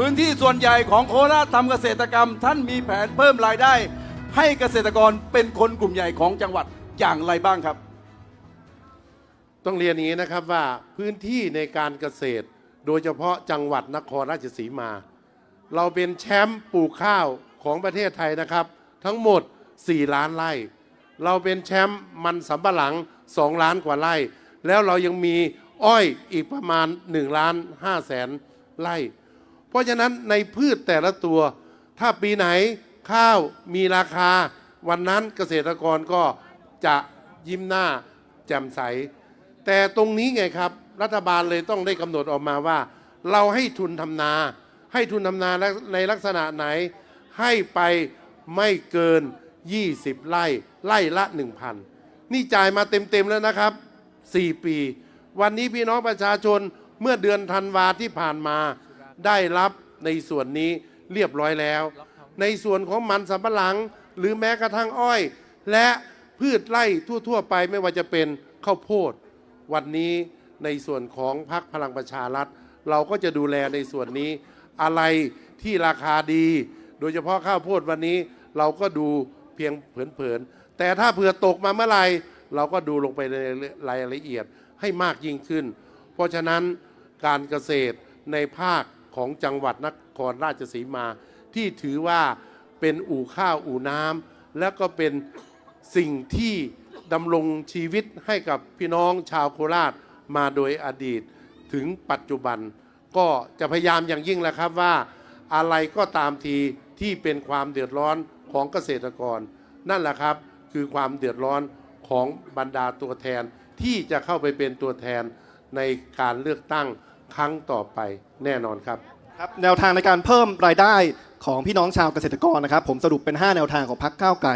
พื้นที่ส่วนใหญ่ของโคราชทำเกษตรกรรม ท่านมีแผนเพิ่มรายได้ ให้เกษตรกรเป็นคนกลุ่มใหญ่ของจังหวัดอย่างไรบ้างครับ ต้องเรียนอย่างนี้นะครับว่าพื้นที่ในการเกษตร โดยเฉพาะจังหวัดนครราชสีมา เราเป็นแชมป์ปลูกข้าวของประเทศไทยนะครับ ทั้งหมด 4 ล้านไร่ เราเป็นแชมป์มันสำปะหลัง 2 ล้านกว่าไร่ แล้วเรายังมีอ้อยอีกประมาณ 1 ล้าน5แสนไร่ ราะฉะนั้นในพืชแต่ละตัว ถ้าปีไหนข้าวมีราคา วันนั้นเกษตรกรก็จะยิ้มหน้าแจ่มใส แต่ตรงนี้ไงครับ รัฐบาลเลยต้องได้กำหนดออกมาว่า เราให้ทุนทำนา ให้ทุนทำนาในลักษณะไหน ให้ไปไม่เกิน 20 ไร่ ไร่ละ 1,000 นี่จ่ายมาเต็มๆแล้วนะครับ 4 ปี วันนี้พี่น้องประชาชนเมื่อเดือนธันวาที่ผ่านมา ได้รับในส่วนนี้เรียบร้อยแล้ว ในส่วนของมันสำปะหลัง หรือแม้กระทั่งอ้อย และพืชไร่ทั่ว ๆ ไปไม่ว่าจะเป็นข้าวโพด วันนี้ในส่วนของพรรคพลังประชารัฐ เราก็จะดูแลในส่วนนี้ อะไรที่ราคาดี โดยเฉพาะข้าวโพดวันนี้เราก็ดูเพียงเผินๆแต่ถ้าเผื่อตกมาเมื่อไหร่เราก็ดูลงไปในรายละเอียดให้มากยิ่งขึ้น เพราะฉะนั้นการเกษตรในภาค ของจังหวัดนครราชสีมา ที่ถือว่าเป็นอู่ข้าวอู่น้ำและก็เป็นสิ่งที่ดำรงชีวิตให้กับพี่น้องชาวโคราชมาโดยอดีตถึงปัจจุบัน ก็จะพยายามอย่างยิ่งแหละครับว่า อะไรก็ตามทีที่เป็นความเดือดร้อนของเกษตรกร นั่นแหละครับคือความเดือดร้อนของบรรดาตัวแทนที่จะเข้าไปเป็นตัวแทนในการเลือกตั้ง ครั้งต่อไปแน่นอนครับ ครับแนวทางในการเพิ่มรายได้ของพี่น้องชาวเกษตรกรนะครับ ผมสรุปเป็น 5 แนวทางของพรรคก้าวไกล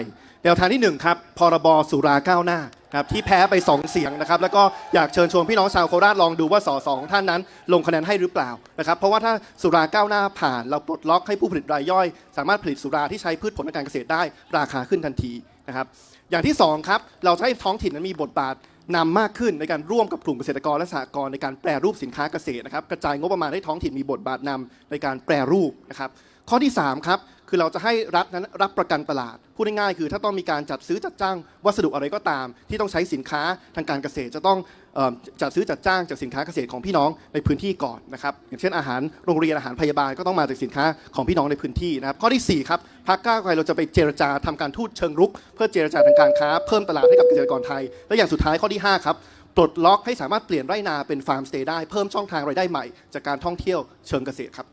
แนวทางที่ 1 ครับพรบสุราก้าวหน้าครับที่แพ้ไป 2 เสียงนะครับ แล้วก็อยากเชิญชวนพี่น้องชาวโคราชลองดูว่าสสของท่านนั้น ลงคะแนนให้หรือเปล่านะครับ เพราะว่าถ้าสุราก้าวหน้าผ่านเราปลดล็อกให้ผู้ผลิตรายย่อย สามารถผลิตสุราที่ใช้พืชผลทางการเกษตรได้ ราคาขึ้นทันทีนะครับ อย่างที่สองครับ เราจะให้ท้องถิ่นนั้นมีบทบาท นำมากขึ้นในการร่วมกับกลุ่มเกษตรกรและสหกรณ์ในการแปรรูปสินค้าเกษตรนะครับกระจายงบประมาณให้ท้องถิ่นมีบทบาทนำในการแปรรูปนะครับข้อที่3ครับ คือเราจะให้รัฐนั้นรับประกันตลาด พูดง่ายๆคือถ้าต้องมีการจัดซื้อจัดจ้างวัสดุอะไรก็ตาม ที่ต้องใช้สินค้าทางการเกษตร จะต้องจัดซื้อจัดจ้างจากสินค้าเกษตรของพี่น้องในพื้นที่ก่อนนะครับอย่างเช่นอาหารโรงเรียนอาหารพยาบาลก็ต้องมาจากสินค้าของพี่น้องในพื้นที่นะครับข้อที่4ครับพรรคก้าวไกลเราจะไปเจรจาทำการทูตเชิงรุก เพื่อเจรจาทางการค้าเพิ่มตลาดให้กับเกษตรกรไทย และอย่างสุดท้ายข้อที่ห้าครับปลดล็อกให้สามารถเปลี่ยนไร่นาเป็นฟาร์มสเตย์ได้เพิ่มช่องทางรายได้ใหม่จากการท่องเที่ยวเชิงเกษตรครับ